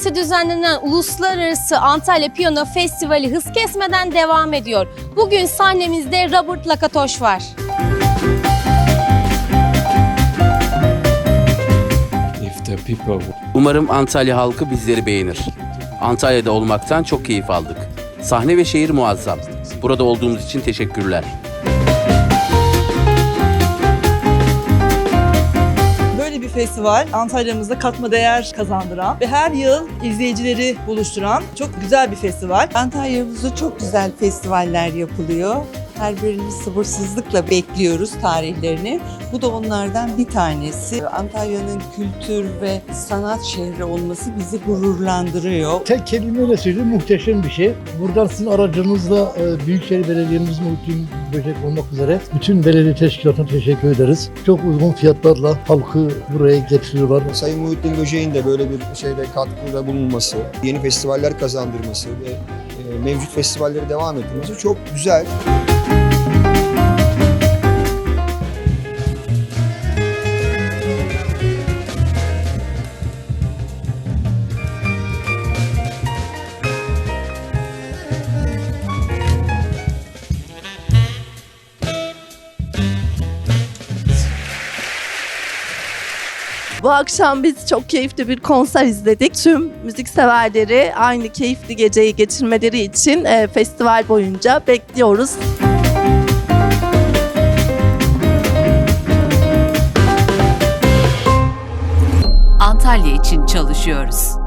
öncesi düzenlenen Uluslararası Antalya Piyano Festivali hız kesmeden devam ediyor. Bugün sahnemizde Robert Lakatoş var. If the people Umarım Antalya halkı bizleri beğenir. Antalya'da olmaktan çok keyif aldık. Sahne ve şehir muazzam. Burada olduğumuz için teşekkürler. Festival Antalya'mıza katma değer kazandıran ve her yıl izleyicileri buluşturan çok güzel bir festival. Antalya'mızda çok güzel festivaller yapılıyor. Her birini sabırsızlıkla bekliyoruz tarihlerini. Bu da onlardan bir tanesi. Antalya'nın kültür ve sanat şehri olması bizi gururlandırıyor. Tek kelimeyle söyleyeyim muhteşem bir şey. Buradan sizin aracınızla e, Büyükşehir Belediye'miz Muhittin Böcek olmak üzere bütün belediye teşkilatına teşekkür ederiz. Çok uygun fiyatlarla halkı buraya getiriyorlar. Sayın Muhittin Böceğin de böyle bir şeyde katkıda bulunması, yeni festivaller kazandırması ve e, mevcut festivalleri devam ettirmesi çok güzel. Bu akşam biz çok keyifli bir konser izledik. Tüm müzik severleri aynı keyifli geceyi geçirmeleri için e, festival boyunca bekliyoruz. Antalya için çalışıyoruz.